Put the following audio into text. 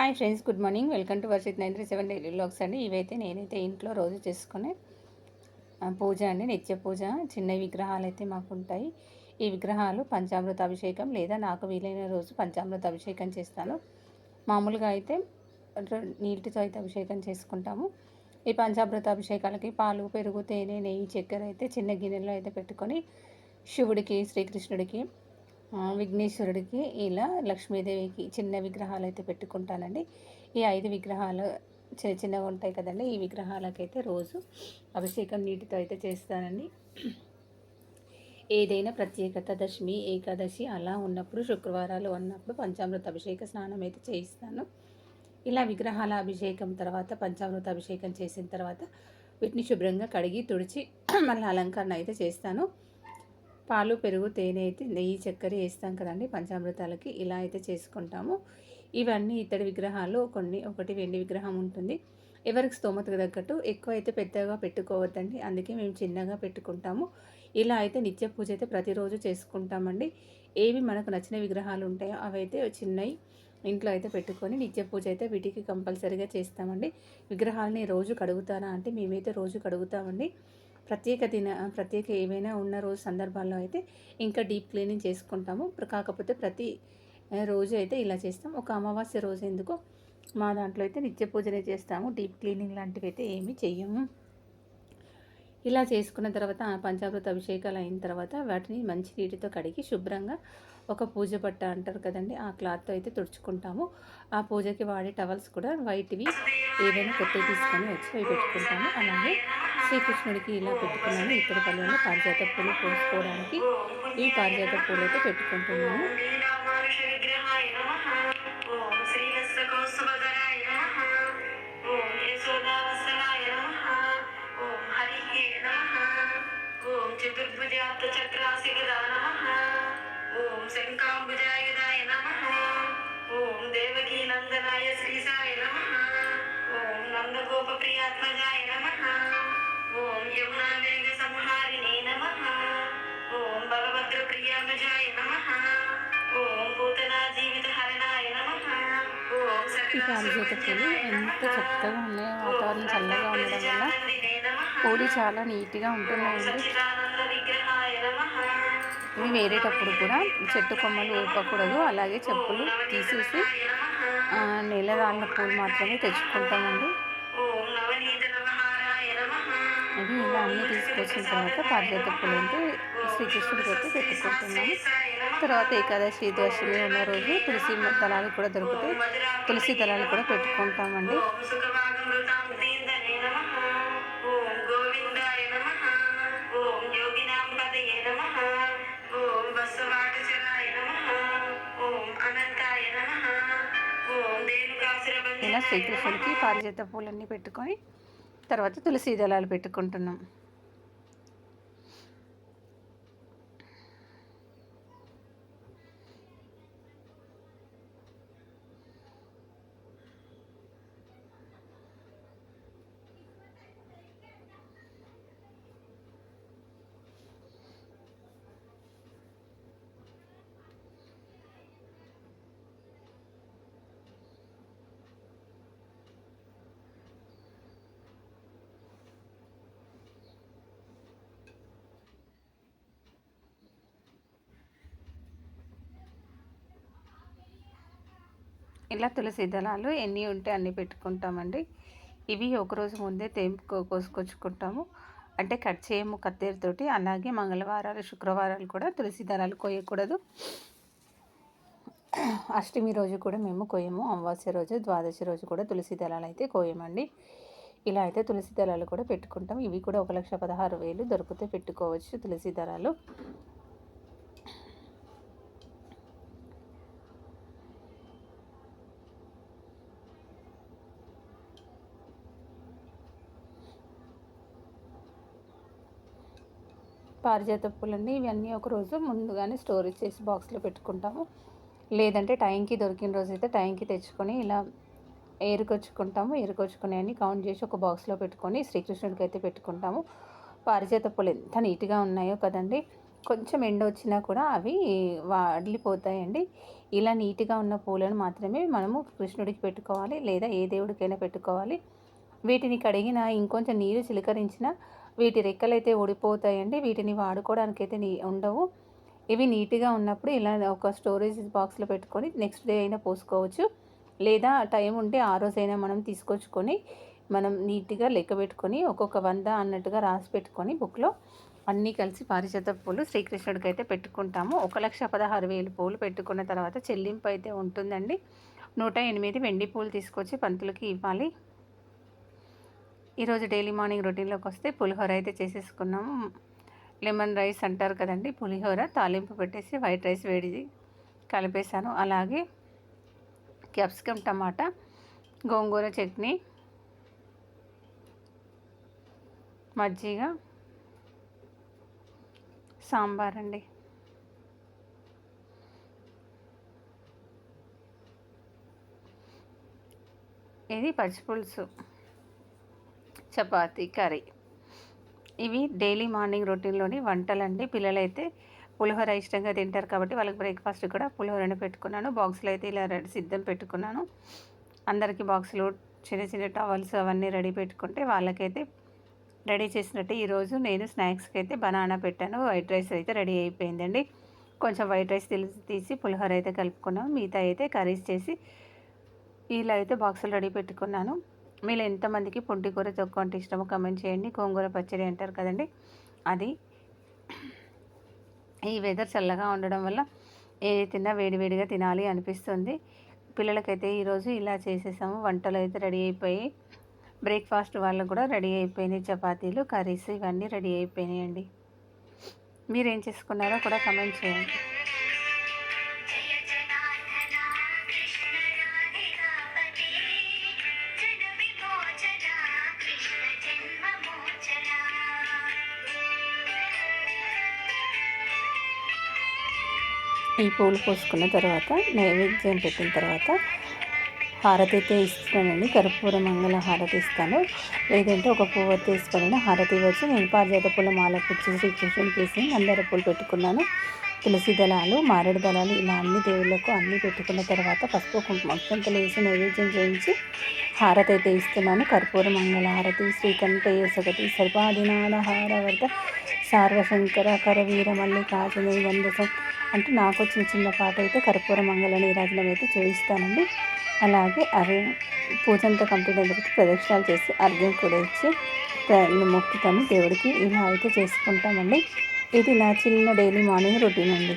Hi friends good morning. Welcome to Varshith nine three seven daily vlogs అండి. ఇవైతే నేనైతే ఇంట్లో రోజు చేసుకునే పూజ అండి నిత్య పూజ. చిన్న విగ్రహాలు అయితే మాకు ఉంటాయి ఈ విగ్రహాలు పంచామృత అభిషేకం లేదా నాకు వీలైన రోజు పంచామృత అభిషేకం చేస్తాను. మామూలుగా అయితే నీటితో అయితే అభిషేకం చేసుకుంటాము. ఈ పంచామృత అభిషేకాలకి పాలు పెరుగు తేనె నెయ్యి చక్కెర అయితే చిన్న గిన్నెలో అయితే పెట్టుకొని శివుడికి శ్రీకృష్ణుడికి విఘ్నేశ్వరుడికి ఇలా లక్ష్మీదేవికి చిన్న విగ్రహాలు అయితే పెట్టుకుంటానండి. ఈ ఐదు విగ్రహాలు చిన్న చిన్నగా ఉంటాయి కదండి ఈ విగ్రహాలకైతే రోజు అభిషేకం నీటితో అయితే చేస్తానండి. ఏదైనా ప్రత్యేకత దశమి ఏకాదశి అలా ఉన్నప్పుడు శుక్రవారాలు ఉన్నప్పుడు పంచామృత అభిషేక స్నానం అయితే చేయిస్తాను. ఇలా విగ్రహాల అభిషేకం తర్వాత పంచామృత అభిషేకం చేసిన తర్వాత వీటిని శుభ్రంగా కడిగి తుడిచి మళ్ళీ అలంకరణ అయితే చేస్తాను. పాలు పెరుగు తేనె అయితే నెయ్యి చక్కెర వేస్తాం కదండి పంచామృతాలకి. ఇలా అయితే చేసుకుంటాము. ఇవన్నీ ఇతడి విగ్రహాలు కొన్ని ఒకటి వెండి విగ్రహం ఉంటుంది. ఎవరికి స్తోమతకు తగ్గట్టు ఎక్కువ అయితే పెద్దగా పెట్టుకోవద్దండి. అందుకే మేము చిన్నగా పెట్టుకుంటాము. ఇలా అయితే నిత్య పూజ అయితే ప్రతిరోజు చేసుకుంటామండి. ఏవి మనకు నచ్చిన విగ్రహాలు ఉంటాయో అవైతే చిన్నవి ఇంట్లో అయితే పెట్టుకొని నిత్య పూజ అయితే వీటికి కంపల్సరీగా చేస్తామండి. విగ్రహాలని రోజు కడుగుతారా అంటే మేమైతే రోజు కడుగుతామండి. ప్రత్యేక దిన ప్రత్యేక ఏవైనా ఉన్న రోజు సందర్భాల్లో అయితే ఇంకా డీప్ క్లీనింగ్ చేసుకుంటాము. కాకపోతే ప్రతి రోజు అయితే ఇలా చేస్తాం. ఒక అమావాస్య రోజు ఎందుకో మా దాంట్లో అయితే నిత్య పూజనే చేస్తాము. డీప్ క్లీనింగ్ లాంటివి అయితే ఏమీ చెయ్యము. ఇలా చేసుకున్న తర్వాత ఆ పంచామృత అభిషేకాలు అయిన తర్వాత వాటిని మంచి నీటితో కడిగి శుభ్రంగా ఒక పూజ పట్ట అంటారు కదండి ఆ క్లాత్తో అయితే తుడుచుకుంటాము. ఆ పూజకి వాడే టవల్స్ కూడా వైట్వి ఏదైనా కొత్తవి తీసుకొని వచ్చి అవి పెట్టుకుంటాము. అలాగే శ్రీకృష్ణుడికి ఇలా పెట్టుకున్నాను ఇతర పల్లెల్లో పారిజాత పూలు పోసుకోవడానికి ఈ పారిజాత పూలు అయితే పెట్టుకుంటున్నాను ఓం శ్రీవత్సకౌస్తుభధరాయ నమః ఓం ఓం ఓం ఓం శంకాంబుజాయుధాయ ఓం దేవకీ నందనాయ శ్రీసాయ నమః ఓం నందగోపప్రియాత్మజాయ నమః ఓం సంహారిణే నమః. ఓం బలభద్ర నమః. ఓం పూతనా జీవిత హరణాయ నమః. ఓం ఈ పారిజాత పూలు ఎంత చక్కగా ఉన్నాయి వాతావరణం చల్లగా ఉండడం వల్ల పూలు చాలా నీట్గా ఉంటున్నాయండి ఇవి వేరేటప్పుడు కూడా చెట్టు కొమ్మలు ఊపకూడదు అలాగే చెప్పులు తీసేసి నేల రాళ్ళ పూలు మాత్రమే తెచ్చుకుంటామండి. ఇది ఇలా అన్నీ తీసుకొచ్చిన తర్వాత పారిజాత పూలు అంటే శ్రీకృష్ణుడికి అయితే పెట్టుకుంటున్నాము. తర్వాత ఏకాదశి దశమి ఉన్న రోజు తులసి దళాలు కూడా దొరుకుతాయి. తులసి దళాలు కూడా పెట్టుకుంటామండి. ఇలా శ్రీకృష్ణుడికి పారిజాత పూలన్నీ పెట్టుకొని తర్వాత తులసి దళాలు పెట్టుకుంటున్నాం. ఇలా తులసి దళాలు ఎన్ని ఉంటే అన్ని పెట్టుకుంటామండి. ఇవి ఒకరోజు ముందే తెంపు కోసుకొచ్చుకుంటాము. అంటే కట్ చేయము కత్తెరతోటి అలాగే మంగళవారాలు శుక్రవారాలు కూడా తులసి దళాలు కోయకూడదు. అష్టమి రోజు కూడా మేము కోయము. అమావాస్య రోజు ద్వాదశి రోజు కూడా తులసి దళాలు అయితే కోయమండి. ఇలా అయితే తులసి దళాలు కూడా పెట్టుకుంటాం. ఇవి కూడా ఒక లక్ష పదహారు వేలు దొరికితే పెట్టుకోవచ్చు తులసి దళాలు. పారిజాత పూలండి ఇవన్నీ ఒక రోజు ముందుగానే స్టోరేజ్ చేసి బాక్స్లో పెట్టుకుంటాము. లేదంటే టైంకి దొరికిన రోజు అయితే టైంకి తెచ్చుకొని ఇలా ఏరుకొచ్చుకుంటాము. ఏరుకొచ్చుకుని అన్ని కౌంట్ చేసి ఒక బాక్స్లో పెట్టుకొని శ్రీకృష్ణుడికి అయితే పెట్టుకుంటాము. పారిజాత పూలు ఎంత నీట్గా ఉన్నాయో కదండి. కొంచెం ఎండ వచ్చినా కూడా అవి వాడిలిపోతాయండి. ఇలా నీట్గా ఉన్న పూలను మాత్రమే మనము కృష్ణుడికి పెట్టుకోవాలి లేదా ఏ దేవుడికైనా పెట్టుకోవాలి. వీటిని కడిగిన ఇంకొంచెం నీరు చిలకరించిన వీటి రెక్కలు అయితే ఊడిపోతాయండి. వీటిని వాడుకోవడానికి అయితే నీ ఉండవు. ఇవి నీట్గా ఉన్నప్పుడు ఇలా ఒక స్టోరేజ్ బాక్స్లో పెట్టుకొని నెక్స్ట్ డే అయినా పోసుకోవచ్చు. లేదా టైం ఉంటే ఆ రోజైనా మనం తీసుకొచ్చుకొని మనం నీట్గా లెక్క పెట్టుకొని ఒక్కొక్క వంద అన్నట్టుగా రాసి పెట్టుకొని బుక్లో అన్నీ కలిసి పారిజాత పూలు శ్రీకృష్ణుడికి అయితే పెట్టుకుంటాము. ఒక లక్ష పదహారు వేలు పూలు పెట్టుకున్న తర్వాత చెల్లింపు అయితే ఉంటుందండి. నూట ఎనిమిది వెండి పూలు తీసుకొచ్చి పంతులకి ఇవ్వాలి. ఈరోజు డైలీ మార్నింగ్ రొటీన్లోకి వస్తే పులిహోర అయితే చేసేసుకున్నాము. లెమన్ రైస్ అంటారు కదండి పులిహోర తాలింపు పెట్టేసి వైట్ రైస్ వేడిది కలిపేశాను. అలాగే క్యాప్సికమ్ టమాటా గోంగూర చట్నీ మజ్జిగ సాంబార్ అండి. ఇది పచ్చిపులుసు. చపాతీ కర్రీ. ఇవి డైలీ మార్నింగ్ రొటీన్లోని వంటలండి. పిల్లలైతే పులిహోర ఇష్టంగా తింటారు కాబట్టి వాళ్ళకి బ్రేక్ఫాస్ట్ కూడా పులిహోరని పెట్టుకున్నాను. బాక్సులు అయితే ఇలా రెడీ సిద్ధం పెట్టుకున్నాను. అందరికీ బాక్సులు చిన్న చిన్న టవల్స్ అవన్నీ రెడీ పెట్టుకుంటే వాళ్ళకైతే రెడీ చేసినట్టు ఈరోజు నేను స్నాక్స్కి అయితే బనానా పెట్టాను. వైట్ రైస్ అయితే రెడీ అయిపోయిందండి. కొంచెం వైట్ రైస్ తీసి పులిహోర అయితే కలుపుకున్నాను. మిగతా అయితే కర్రీస్ చేసి ఇలా అయితే బాక్సులు రెడీ పెట్టుకున్నాను. మీరు ఎంతమందికి పొంటి కూర తొక్కు అంటే ఇష్టమో కమెంట్ చేయండి. గోంగూర పచ్చడి అంటారు కదండి. అది ఈ వెదర్ చల్లగా ఉండడం వల్ల ఏది తిన్నా వేడివేడిగా తినాలి అనిపిస్తుంది. పిల్లలకైతే ఈరోజు ఇలా చేసేసాము. వంటలు అయితే రెడీ అయిపోయి బ్రేక్ఫాస్ట్ వాళ్ళకు కూడా రెడీ అయిపోయినాయి. చపాతీలు కర్రీస్ ఇవన్నీ రెడీ అయిపోయినాయండి. మీరు ఏం చేసుకున్నారో కూడా కమెంట్ చేయండి. ఈ పూలు పోసుకున్న తర్వాత నైవేద్యం పెట్టిన తర్వాత హారతి అయితే ఇస్తానండి. కర్పూర మంగళ హారతి ఇస్తాను. లేదంటే ఒక పువ్వు తీసుకొని హారతి వచ్చి నేను పారిజాత పూల మాల పుచ్చి శ్రీకృష్ణుని వేసి మందార పూలు పెట్టుకున్నాను. తులసి దళాలు మారేడు దళాలు ఇలా అన్ని దేవుళ్ళకు అన్నీ పెట్టుకున్న తర్వాత పసుపు కుంకుమ అక్షంతలు వేసి నైవేద్యం చేయించి హారతి అయితే ఇస్తున్నాను. కర్పూర మంగళ హారతి శ్రీకంఠయ్య సగతి సర్వాదినాథ హారవర్ధ సార్వశంకర కరవీర మల్లికార్జున వందసం అంటే నాకు వచ్చిన చిన్న పాట అయితే కర్పూర మంగళ నీరాజనం అయితే చూపిస్తానండి అలాగే అరే పూజ అంతా కంప్లీట్ అయిన తర్వాత ప్రదక్షిణాలు చేసి అర్ఘ్యం కూడా ఇచ్చి మొక్కుతాను దేవుడికి. ఇలా అయితే చేసుకుంటామండి. ఇది నా చిన్న డైలీ మార్నింగ్ రొటీన్ అండి.